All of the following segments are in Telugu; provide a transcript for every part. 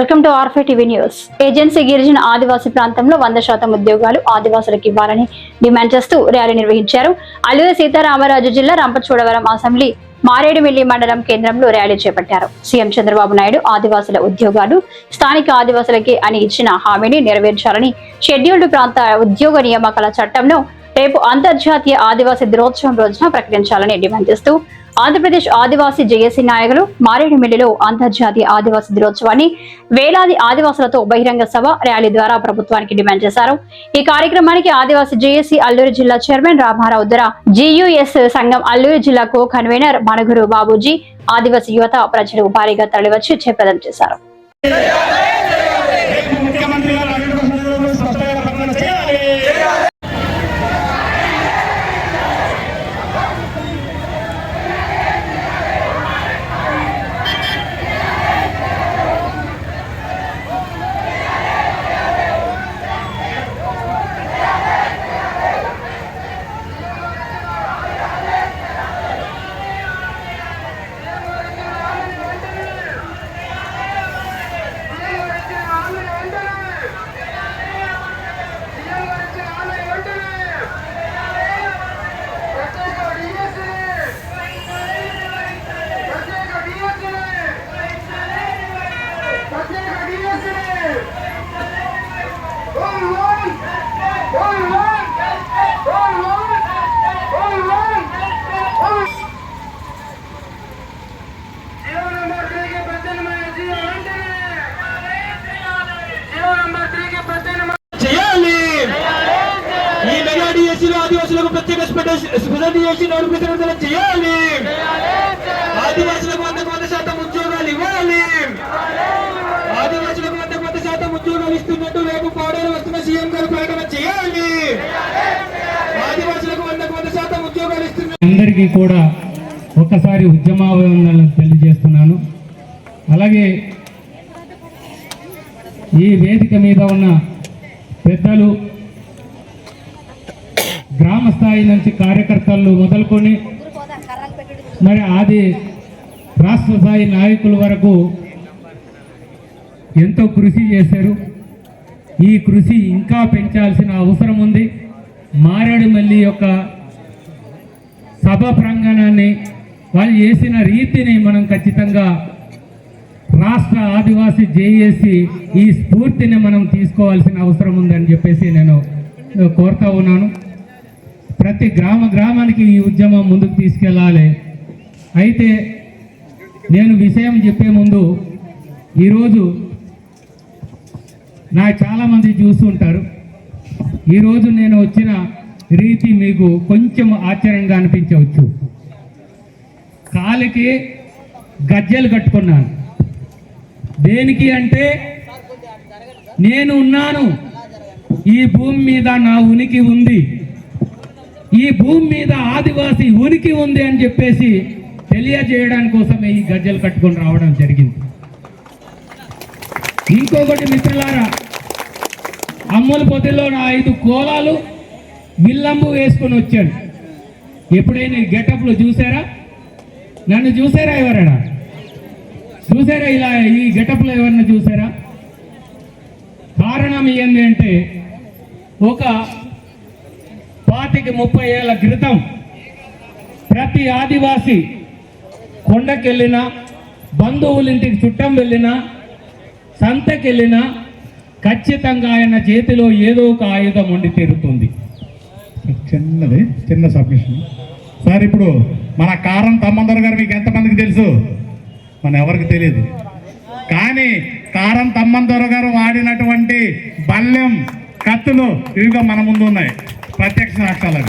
వెల్కమ్ టు ఆర్ఫే టీవీ న్యూస్. ఏజెన్సీ గిరిజన ఆదివాసీ ప్రాంతంలో వంద శాతం ఉద్యోగాలు ఆదివాసులకు ఇవ్వాలని డిమాండ్ చేస్తూ ర్యాలీ నిర్వహించారు. అల్లూరి సీతారామరాజు జిల్లా రంపచోడవరం అసెంబ్లీ మారేడుమిల్లి మండలం కేంద్రంలో ర్యాలీ చేపట్టారు. సీఎం చంద్రబాబు నాయుడు ఆదివాసుల ఉద్యోగాలు స్థానిక ఆదివాసులకి అని ఇచ్చిన హామీని నెరవేర్చాలని షెడ్యూల్డ్ ప్రాంత ఉద్యోగ నియామకాల చట్టంలో రేపు అంతర్జాతీయ ఆదివాసీ దినోత్సవం రోజున ప్రకటించాలని డిమాండ్ చేస్తూ ఆంధ్రప్రదేశ్ ఆదివాసీ జేఏసీ నాయకులు మారేడుమిల్లిలో అంతర్జాతీయ ఆదివాసీ దినోత్సవాన్ని వేలాది ఆదివాసులతో బహిరంగ సభ ర్యాలీ ద్వారా ప్రభుత్వానికి డిమాండ్ చేశారు. ఈ కార్యక్రమానికి ఆదివాసీ జేఏసీ అల్లూరు జిల్లా చైర్మన్ రామారావు దొర జియుఎస్ సంఘం అల్లూరు జిల్లా కో కన్వీనర్ మణగురు బాబూజీ ఆదివాసీ యువత ప్రజలు భారీగా తరలివచ్చి చేప్రదం చేశారు. స్పెషలైజేషన్ ప్రత్యేక చేయాలి. ఆదివాసులకు వంద వంద శాతం ఉద్యోగాలు ఇవ్వాలి. ఆదివాసులకు వంద వంద శాతం ఉద్యోగాలు ఇస్తున్నట్టు రేపు పాడేరు వస్తున్న సీఎం గారు ప్రకటన చేయాలి. ఆదివాసులకు వంద వంద శాతం ఉద్యోగాలు ఇస్తున్న అందరికీ కూడా ఒకసారి ఉద్యమాభివందనలు తెలియజేస్తున్నాను. అలాగే ఈ వేదిక మీద ఉన్న పెద్దలు గ్రామ స్థాయి నుంచి కార్యకర్తలు మొదలుకొని మరి ఆది రాష్ట్ర స్థాయి నాయకుల వరకు ఎంతో కృషి చేశారు. ఈ కృషి ఇంకా పెంచాల్సిన అవసరం ఉంది. మారేడుమల్లి యొక్క సభ ప్రాంగణాన్ని వాళ్ళు చేసిన రీతిని మనం ఖచ్చితంగా రాష్ట్ర ఆదివాసీ జేఏసి ఈ స్ఫూర్తిని మనం తీసుకోవాల్సిన అవసరం ఉందని చెప్పేసి నేను కోరుతా ఉన్నాను. ప్రతి గ్రామ గ్రామానికి ఈ ఉద్యమం ముందుకు తీసుకెళ్ళాలి. అయితే నేను విషయం చెప్పే ముందు ఈరోజు నా చాలామంది చూస్తుంటారు ఈరోజు నేను వచ్చిన రీతి మీకు కొంచెం ఆశ్చర్యంగా అనిపించవచ్చు. కాలికి గజ్జెలు కట్టుకున్నాను. దేనికి అంటే నేను ఉన్నాను. ఈ భూమి మీద నా ఉనికి ఉంది. ఈ భూమి మీద ఆదివాసి ఉనికి ఉంది అని చెప్పేసి తెలియజేయడానికి కోసమే ఈ గజ్జెలు కట్టుకొని రావడం జరిగింది. ఇంకొకటి మిత్రులారా అమ్మల పొద్దులో నా ఐదు కోలాలు విల్లంబు వేసుకొని వచ్చాడు. ఎప్పుడైనా గెటప్లు గెటప్లో చూసారా? నన్ను చూసారా ఎవరైనా? చూసారా ఇలా ఈ గెటప్లో ఎవరైనా చూసారా? కారణం ఏంటంటే అంటే ఒక పాతికి ముప్పై ఏళ్ళ క్రితం ప్రతి ఆదివాసి కొండకెళ్ళినా బంధువులింటికి చుట్టం వెళ్ళినా సంతకెళ్ళినా ఖచ్చితంగా ఆయన చేతిలో ఏదో ఒక ఆయుధం ఉండి తీరుతుంది. చిన్నది చిన్న సబ్మిషన్. సార్ ఇప్పుడు మన కారం తమ్మందర్ గారు మీకు ఎంతమందికి తెలుసు? మన ఎవరికి తెలియదు. కానీ కారం తమ్మందర్ గారు వాడినటువంటి బల్యం కత్తులు ఇవిగా మన ముందు ఉన్నాయి. ప్రత్యక్ష సాక్ష్యాలు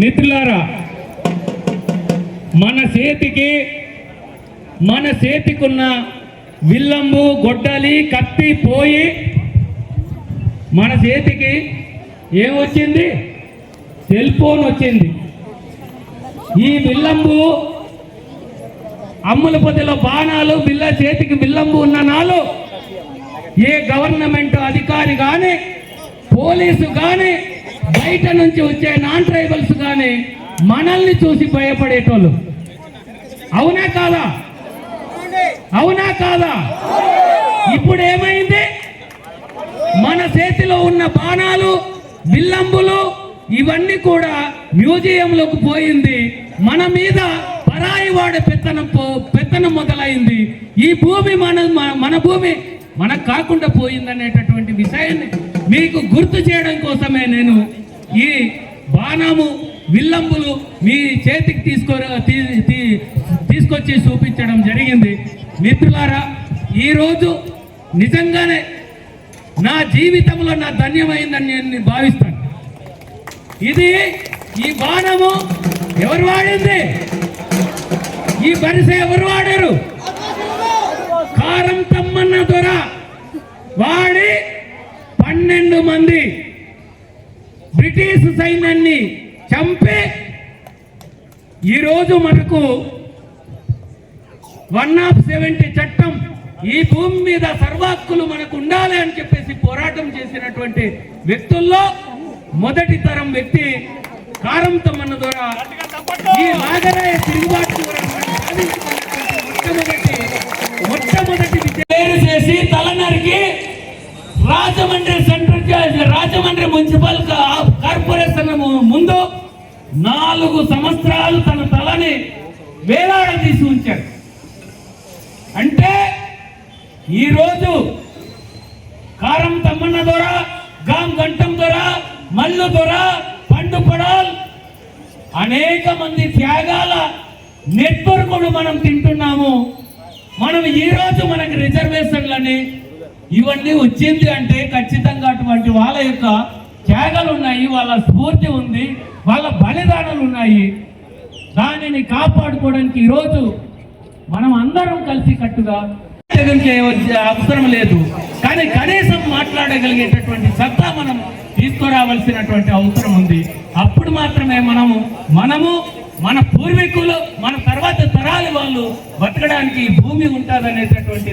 మిత్రులారా మన చేతికి మన చేతికున్న విల్లంబు గొడ్డలి కత్తి పోయి మన చేతికి ఏమొచ్చింది? సెల్ ఫోన్ వచ్చింది. ఈ విల్లంబు అమ్ములపతిలో బాణాలు బిల్ల చేతికి విల్లంబు ఉన్న నాలు ఏ గవర్నమెంట్ అధికారి కానీ పోలీసు కానీ బయట నుంచి వచ్చే నాన్ ట్రైబల్స్ కానీ మనల్ని చూసి భయపడేటోళ్ళు. అవునా కాదా? అవునా కాదా? ఇప్పుడు ఏమైంది? మన చేతిలో ఉన్న బాణాలు బిల్లంబులు ఇవన్నీ కూడా మ్యూజియంలోకి పోయింది. మన మీద పరాయి వాడి పెత్తనం పో- పెత్తనం మొదలైంది. ఈ భూమి మన మన- భూమి మనకు కాకుండా పోయిందనేటటువంటి విషయాన్ని మీకు గుర్తు చేయడం కోసమే నేను ఈ బాణము విల్లంబులు మీ చేతికి తీసుకో తీ- తీ- తీసుకొచ్చి చూపించడం జరిగింది. మిత్రులారా ఈరోజు నిజంగానే నా జీవితంలో నా ధన్యమైందని నేను భావిస్తాను. ఇది ఈ బాణము ఎవరు వాడింది? ఈ బరిసె ఎవరు వాడారు? కారం తమ్మన్న దొర వాడి పన్నెండు మంది బ్రిటిష్ సైన్యాన్ని చంపి ఈరోజు మనకు వన్ ఆఫ్ సెవెంటీ చట్టం ఈ భూమి మీద సర్వాక్కులు మనకు ఉండాలి అని చెప్పేసి పోరాటం చేసినటువంటి వ్యక్తుల్లో మొదటి తరం వ్యక్తి కారం తమ్మన్న ద్వారా ఈ నాగరాయ తిరుగుబాటు మొట్టమొదటి మొట్టమొదటి పేరు చేసి తలనరికి Rajahmundry central Rajahmundry municipal corporation ముందు నాలుగు సంవత్సరాలు తన తలని వేలాడదీసి ఉంచాడు. అంటే ఈరోజు కారం తమ్మన్న దొర గాం గంటం దొర మల్లు దొర పండు అనేక మంది త్యాగాల నెట్వర్క్ను మనం తింటున్నాము. మనం ఈ రోజు మనకి రిజర్వేషన్లని ఇవన్నీ వచ్చింది అంటే ఖచ్చితంగా అటువంటి వాళ్ళ యొక్క త్యాగాలు ఉన్నాయి వాళ్ళ స్ఫూర్తి ఉంది వాళ్ళ బలిదానాలు ఉన్నాయి. దానిని కాపాడుకోవడానికి ఈరోజు మనం అందరం కలిసి కట్టుగా అవసరం లేదు. కానీ కనీసం మాట్లాడగలిగేటటువంటి సత్తా మనం తీసుకురావాల్సినటువంటి అవసరం ఉంది. అప్పుడు మాత్రమే మనము మనము మన పూర్వీకులు మన తర్వాత తరాలు వాళ్ళు బతకడానికి భూమి భూమి ఉంటుందనేటటువంటి